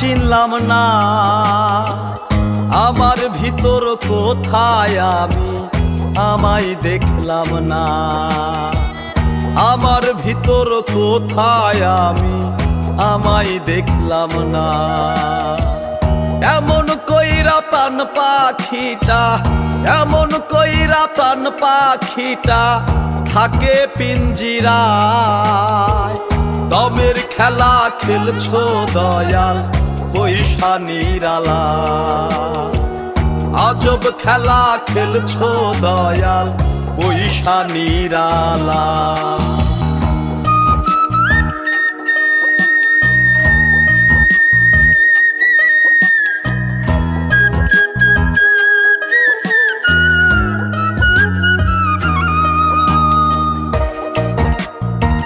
চিনলাম না। আমার ভিতর কোথায় আমি? আমায় দেখলাম না। আমার ভিতর কোথায় আমি? আমায় দেখলাম না। এমন কইরা পান পাখিটা, এমন কইরা পান পাখিটা, থাকে পিঞ্জিরায় দমের খেলা খেলছো দয়াল পয়সা নিরালা আজব খেলা খেলছো দয়াল পয়সা নিরালা